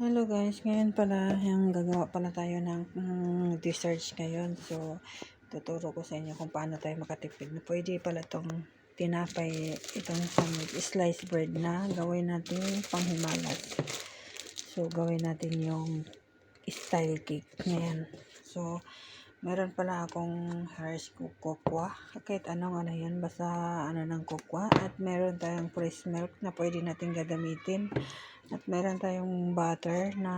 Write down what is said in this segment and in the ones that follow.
Hello guys, ngayon pala yung gagawa pala tayo ng mm, desserts ngayon. So, tuturo ko sa inyo kung paano tayo makatipid. Na pwede pala itong tinapay, itong slice bread na gawin natin panghimalas. So, gawin natin yung style cake ngayon. So, meron pala akong hash cocoa. Kahit ano yan, basta ano ng cocoa. At meron tayong fresh milk na pwede natin gagamitin. At meron tayong butter na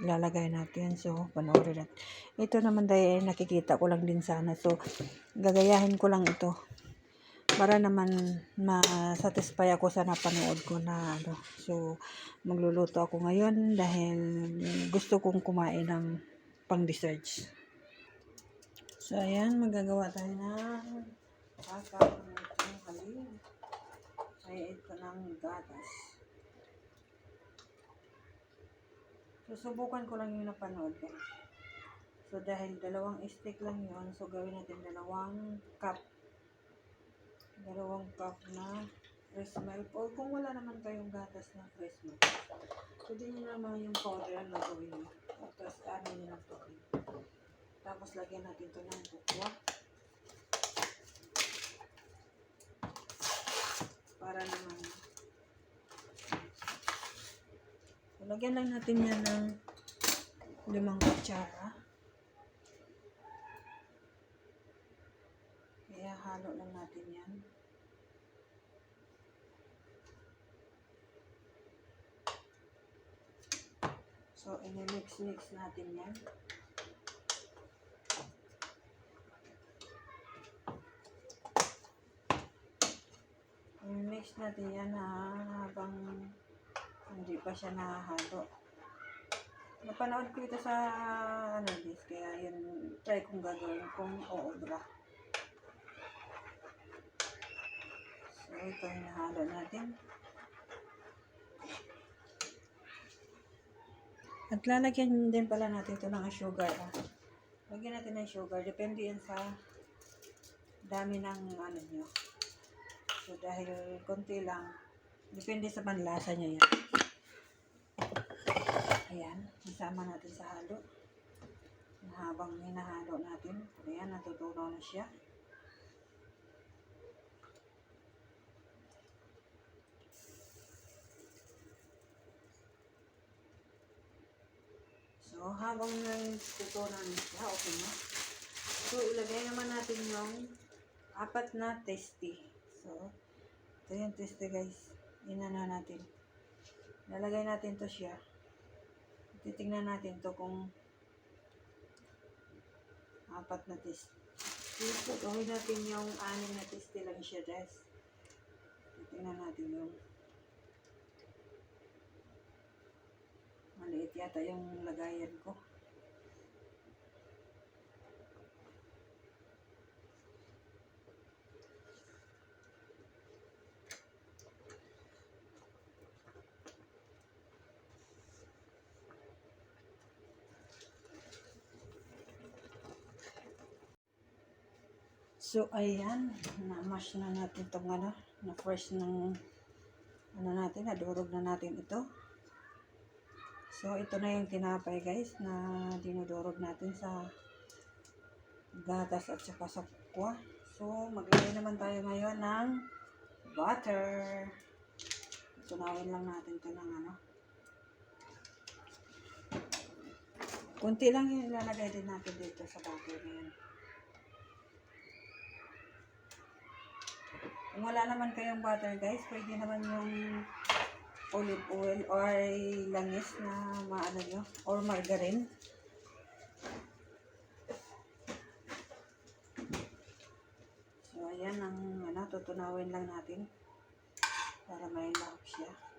ilalagay natin. So, panoorin natin. Ito naman dahil nakikita ko lang din sana. So, gagayahin ko lang ito. Para naman ma-satisfy ako sa napanood ko na ano. So, magluluto ako ngayon dahil gusto kong kumain ng pang desserts. So, ayan. Magagawa tayo ng kakao ng halin. Ay, ito ng gatas. Susubukan ko lang yung napanood ko. So, dahil dalawang stick lang yun, so gawin natin dalawang cup. Dalawang cup na fresh milk. O kung wala naman kayong gatas na fresh milk, pwede nyo naman yung powder na gawin nyo. Tapos, ano nyo ng tubig. Tapos, lagyan natin ito ng bukwa. Para naman Lagyan lang natin yan ng limang kutsara. Kaya halo lang natin yan. So, ini-mix-mix natin yan. I-mix natin yan ha, habang hindi pa siya nahahalo. Napanood ko ito sa ano guys, kaya yun try kong gagawin kung oobra. So ito hinahalo natin. At lalagyan din pala natin ito ng sugar. Ah. Lagyan natin ng sugar. Depende yan sa dami ng ano nyo. So dahil konti lang, depende sa panlasa niya yan. Ayan, isama natin sa halo. Habang hinahalo natin, ayan, natutunaw na siya. So, habang natutunaw na siya, okay na. So, ilagay naman natin yung apat na testy. So, ito yung testy guys. Inana natin. Lalagay natin to siya. Titingnan natin to kung apat na test. Dito, gawin natin yung anim na siya, guys. Titingnan natin yung maliit yata yung lagayan ko. So, ayan. Na-mash na natin itong ano, na fresh ng ano natin, nadurog na natin ito. So, ito na yung tinapay guys na dinudurog natin sa gatas at saka sa kukwa. So, maglagay naman tayo ngayon ng butter. Tunawin lang natin ito ng ano. Kunti lang yung ilalagay din natin dito sa butter na Kung wala naman kayong butter guys, pwede naman yung olive oil or langis na maano nyo, or margarine. So, ayan ang ano, tutunawin lang natin para may lahok siya.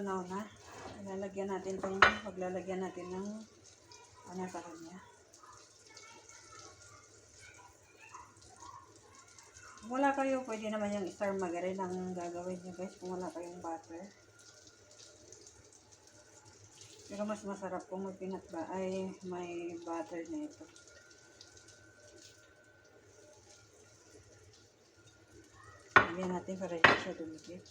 Dahil tunaw na, ilalagyan natin itong, paglalagyan natin ng ano sa kanya. wala kayo, pwede naman yung star margarine ang gagawin nyo guys kung wala kayong butter. Pero mas masarap kung may peanut ba ay may butter na ito. Lagyan natin para siya dumikit.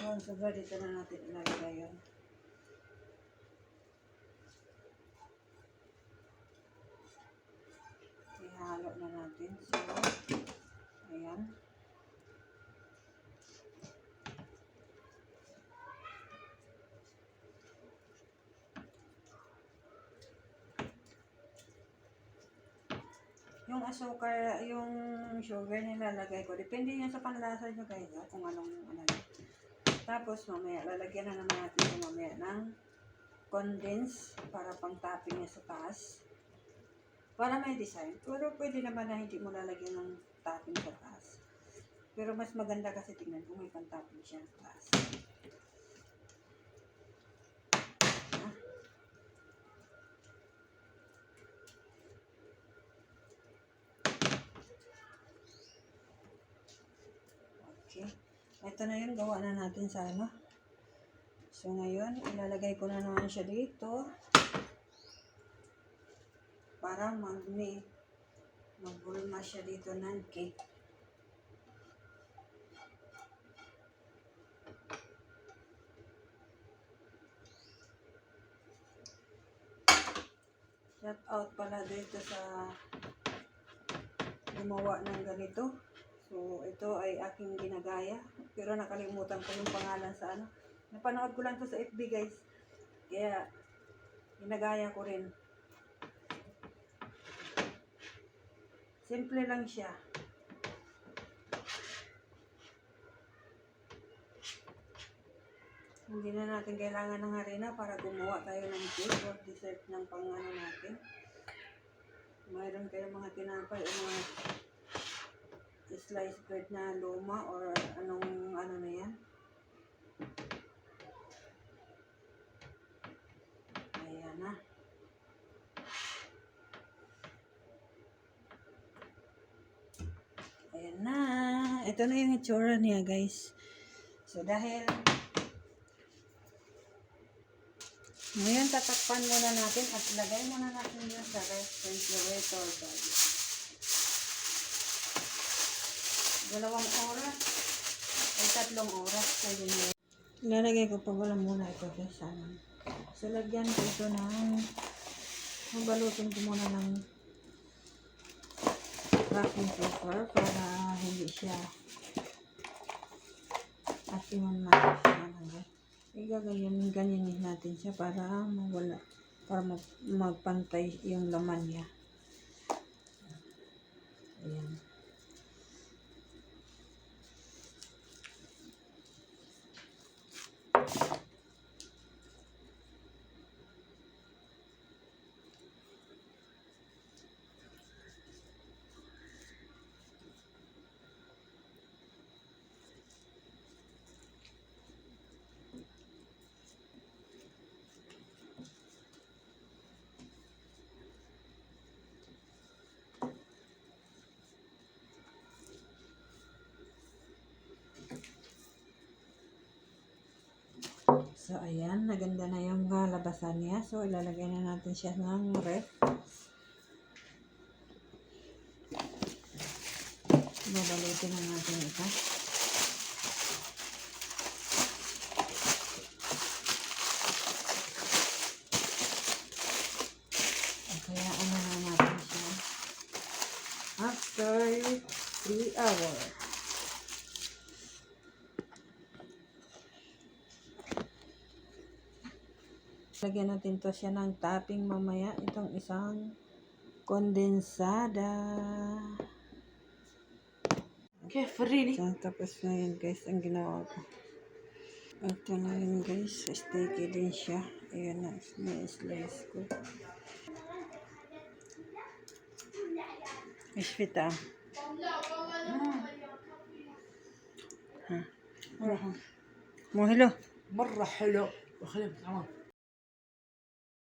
So, ang sobra dito na natin ilalagay yun. Ihalo na natin. So, ayan. Yung asukar, yung sugar nilalagay ko, depende yan sa panlasa nyo guys, ah, kung anong ano. Tapos mamaya, lalagyan na naman natin yung mamaya ng condense para pang topping niya sa taas. Para may design. Pero pwede naman na hindi mo lalagyan ng topping sa taas. Pero mas maganda kasi tingnan kung may pang topping siya sa taas. Ah. Okay. Ito na yun, gawa na natin sa ano. So ngayon, ilalagay ko na naman siya dito. Para mag-may magbulma siya dito ng cake. Shout out pala dito sa gumawa ng ganito. So, ito ay aking ginagaya. Pero nakalimutan ko yung pangalan sa ano. Napanood ko lang to sa FB guys. Kaya, ginagaya ko rin. Simple lang siya. Hindi na natin kailangan ng harina para gumawa tayo ng cake or dessert ng pangano natin. Mayroon kayo mga tinapay o mga slice bread na luma or anong ano na yan. Ayan na. Ayan na. Ito na yung itsura niya guys. So dahil ngayon tatakpan muna natin at lagay muna natin yun sa refrigerator guys. Dalawang oras ay tatlong oras na yun. Ilalagay ko pa wala muna ito guys. Ano. So, lagyan ko ito ng mabalutin ko muna ng wrapping paper para hindi siya asiman natin siya. Ano. Igagayin, ganyanin natin siya para mawala para mag, magpantay yung laman niya. Ayan. So, ayan. Naganda na yung uh, labasan niya. So, ilalagay na natin siya ng ref. Babalutin na natin ito. Kaya ano na natin siya. After 3 hours. Lagyan natin to siya ng topping mamaya. Itong isang kondensada. كيف فريني So, tapos na yun guys, ang ginawa ko. Ito na yun guys, sticky din siya. Ayan na, na-slice ko. Isfit ah. Ha? Mo hello. مرة حلو وخليك تمام